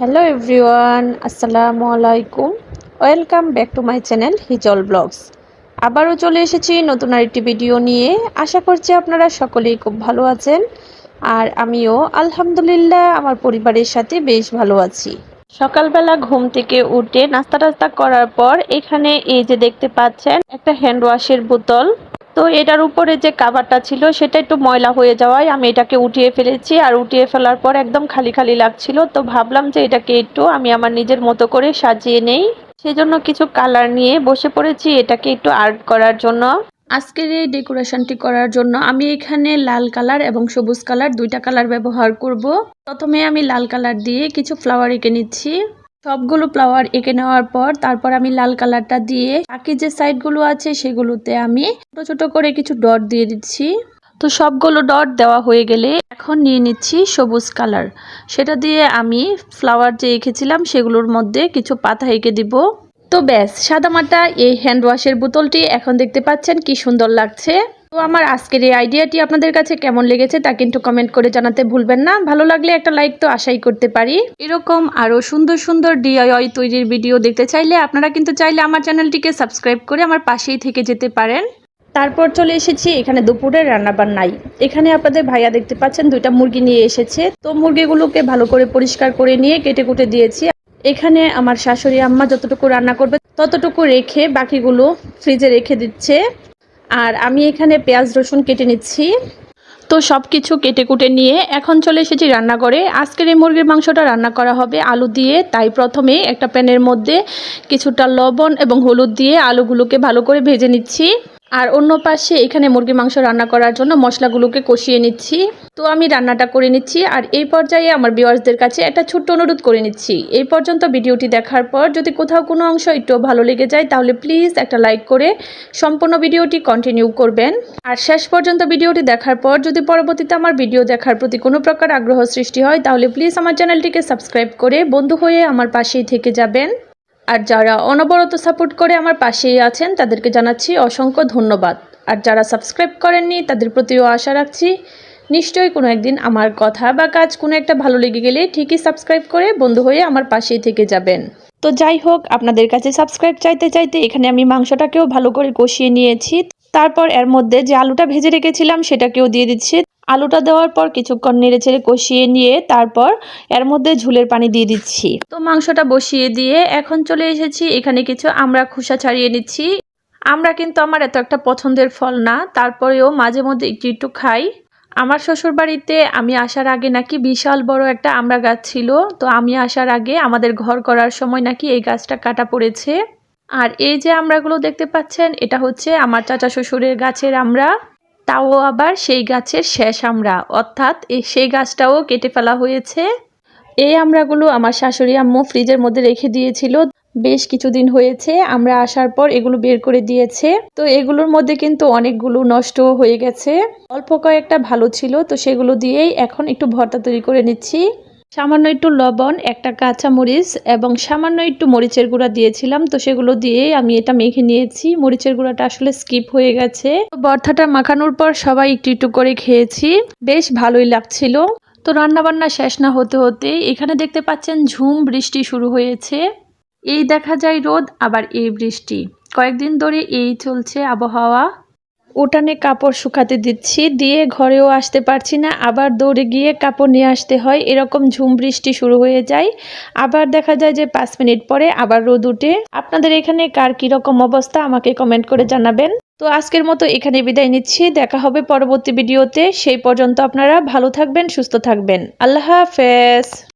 Hello everyone আসসালামু আলাইকুম welcome back to my channel Hijol vlogs আবারও চলে এসেছি নতুন আরেকটি ভিডিও নিয়ে। আশা করছি আপনারা সকলেই খুব ভালো আছেন। আর আমিও আলহামদুলিল্লাহ, আমার পরিবারের সাথে বেশ ভালো আছি। সকালবেলা ঘুম থেকে উঠে নাস্তা টাস্তা করার পর এখানে এই যে দেখতে পাচ্ছেন, একটা হ্যান্ড ওয়াশের বোতল। তো এটার উপরে যে কাভারটা ছিল, সেটা একটু ময়লা হয়ে যাওয়ায় আমি এটাকে উঠিয়ে ফেলেছি। আর উঠিয়ে ফেলার পর একদম খালি খালি লাগছিল। তো ভাবলাম যে এটাকে একটু আমি আমার নিজের মতো করে সাজিয়ে নেই। সেজন্য কিছু কালার নিয়ে বসে পড়েছি। এটাকে একটু আর্ট করার জন্য। আজকের এই ডেকোরেশনটি করার জন্য আমি এখানে লাল কালার এবং সবুজ কালার দুইটা কালার ব্যবহার করব। প্রথমে আমি লাল কালার দিয়ে কিছু ফ্লাওয়ার এঁকে নিচ্ছি। সবগুলো ফ্লাওয়ার এঁকে নেওয়ার পর তারপর আমি লাল কালারটা দিয়ে বাকি যে সাইডগুলো আছে সেগুলোতে আমি ছোট ছোট করে কিছু ডট দিয়ে দিচ্ছি। তো সবগুলো ডট দেওয়া হয়ে গেলে এখন নিয়ে নিচ্ছি সবুজ কালার সেটা দিয়ে আমি ফ্লাওয়ার যে এঁকেছিলাম সেগুলোর মধ্যে কিছু পাতা এঁকে দিব। তো ব্যাস সাদামাটা এই হ্যান্ড ওয়াশের বোতলটি এখন দেখতে পাচ্ছেন কি সুন্দর লাগছে। তো আমার আজকের এই আইডিয়াটি আপনাদের কাছে কেমন লেগেছে তা কিন্তু কমেন্ট করে জানাতে ভুলবেন না। ভালো লাগলে একটা লাইক তো আশাই করতে পারি। এরকম আরও সুন্দর সুন্দর ডিআইওয়াই তৈরির ভিডিও দেখতে চাইলে আপনারা কিন্তু চাইলে আমার চ্যানেলটিকে সাবস্ক্রাইব করে আমার পাশেই থেকে যেতে পারেন। তারপর চলে এসেছি এখানে দুপুরের রান্নাবান্নাই এখানে আপনাদের ভাইয়া দেখতে পাচ্ছেন দুইটা মুরগি নিয়ে এসেছে। তো মুরগিগুলোকে ভালো করে পরিষ্কার করে নিয়ে কেটে কুটে দিয়েছি। এখানে আমার শাশুড়ি আম্মা যতটুকু রান্না করবে ততটুকু রেখে বাকিগুলো ফ্রিজে রেখে দিচ্ছে। আর আমি এখানে পেঁয়াজ, রসুন কেটে নিচ্ছি। তো সব কিছু কেটে কুটে নিয়ে এখন চলে এসেছি রান্নাঘরে। আজকের এই মুরগির মাংসটা রান্না করা হবে আলু দিয়ে। তাই প্রথমে একটা প্যানের মধ্যে কিছুটা লবণ এবং হলুদ দিয়ে আলুগুলোকে ভালো করে ভেজে নিচ্ছি। আর অন্য পাশে এখানে মুরগি মাংস রান্না করার জন্য মশলাগুলোকে কষিয়ে নিচ্ছি। তো আমি রান্নাটা করে নিচ্ছি আর এই পর্যায়ে আমার বিওয়ার্সদের কাছে একটা ছোট্ট অনুরোধ করে নিচ্ছি। এই পর্যন্ত ভিডিওটি দেখার পর যদি কোথাও কোনো অংশ একটু ভালো লেগে যায় তাহলে প্লিজ একটা লাইক করে সম্পূর্ণ ভিডিওটি কন্টিনিউ করবেন। আর শেষ পর্যন্ত ভিডিওটি দেখার পর যদি পরবর্তীতে আমার ভিডিও দেখার প্রতি কোনো প্রকার আগ্রহ সৃষ্টি হয় তাহলে প্লিজ আমার চ্যানেলটিকে সাবস্ক্রাইব করে বন্ধু হয়ে আমার পাশেই থেকে যাবেন। আর যারা অনবরত সাপোর্ট করে আমার পাশেই আছেন, তাদেরকে জানাচ্ছি অসংখ্য ধন্যবাদ। আর যারা সাবস্ক্রাইব করেননি, তাদের প্রতিও আশা রাখছি, নিশ্চয়ই কোনো একদিন আমার কথা বা কাজ কোনো একটা ভালো লেগে গেলে ঠিকই সাবস্ক্রাইব করে বন্ধু হয়ে আমার পাশেই থেকে যাবেন। তো যাই হোক, আপনাদের কাছে সাবস্ক্রাইব চাইতে চাইতে এখানে আমি মাংসটাকেও ভালো করে কষিয়ে নিয়েছি। তারপর এর মধ্যে যে আলুটা ভেজে রেখেছিলাম সেটাকেও দিয়ে দিচ্ছি। আলুটা দেওয়ার পর কিছুক্ষণ নেড়ে ছেড়ে কষিয়ে নিয়ে তারপর এর মধ্যে ঝুলের পানি দিয়ে দিচ্ছি। তো মাংসটা বসিয়ে দিয়ে এখন চলে এসেছি। এখানে কিছু আমরা খোসা ছাড়িয়ে নিচ্ছি। আমরা কিন্তু আমার এত একটা পছন্দের ফল না, তারপরেও মাঝে মধ্যে একটু একটু খাই। আমার শ্বশুর বাড়িতে আমি আসার আগে নাকি বিশাল বড় একটা আমড়া গাছ ছিল। তো আমি আসার আগে আমাদের ঘর করার সময় নাকি এই গাছটা কাটা পড়েছে। আর এই যে আমড়াগুলো দেখতে পাচ্ছেন, এটা হচ্ছে আমার চাচা শ্বশুরের গাছের আমরা। তাও আবার সেই গাছের শেষ আমরা। অর্থাৎ সেই গাছটাও কেটে ফেলা হয়েছে। এই আমড়াগুলো আমার শাশুড়ি আম্মু ফ্রিজের মধ্যে রেখে দিয়েছিল। বেশ কিছুদিন হয়েছে, আমরা আসার পর এগুলো বের করে দিয়েছে। তো এগুলোর মধ্যে কিন্তু অনেকগুলো নষ্ট হয়ে গেছে। অল্প কয়েকটা ভালো ছিল, তো সেগুলো দিয়েই এখন একটু ভর্তা তৈরি করে নিচ্ছি। সামান্য একটু লবণ, একটা কাঁচা মরিচ এবং সামান্য একটু মরিচের গুঁড়া দিয়েছিলাম। তো সেগুলো দিয়ে আমি এটা মেখে নিয়েছি। মরিচের গুঁড়াটা আসলে স্কিপ হয়ে গেছে। ভর্তাটা মাখানোর পর সবাই একটু একটু করে খেয়েছি। বেশ ভালোই লাগছিল। তো রান্নাবান্না শেষ না হতে হতে এখানে দেখতে পাচ্ছেন ঝুম বৃষ্টি শুরু হয়েছে। এই দেখা যায় রোদ, আবার এই বৃষ্টি। কয়েকদিন ধরে এই চলছে আবহাওয়া। উঠানে কাপড় শুকাতে দিচ্ছি, দিয়ে ঘরেও আসতে পারছি না, আবার দৌড়ে গিয়ে কাপড় নিয়ে আসতে হয়, এরকম ঝুম বৃষ্টি শুরু হয়ে যায়। আবার দেখা যায় যে পাঁচ মিনিট পরে আবার রোদ উঠে। আপনাদের এখানে কার কীরকম অবস্থা, আমাকে কমেন্ট করে জানাবেন। তো আজকের মতো এখানে বিদায় নিচ্ছি, দেখা হবে পরবর্তী ভিডিওতে। সেই পর্যন্ত আপনারা ভালো থাকবেন, সুস্থ থাকবেন। আল্লাহ হাফেজ।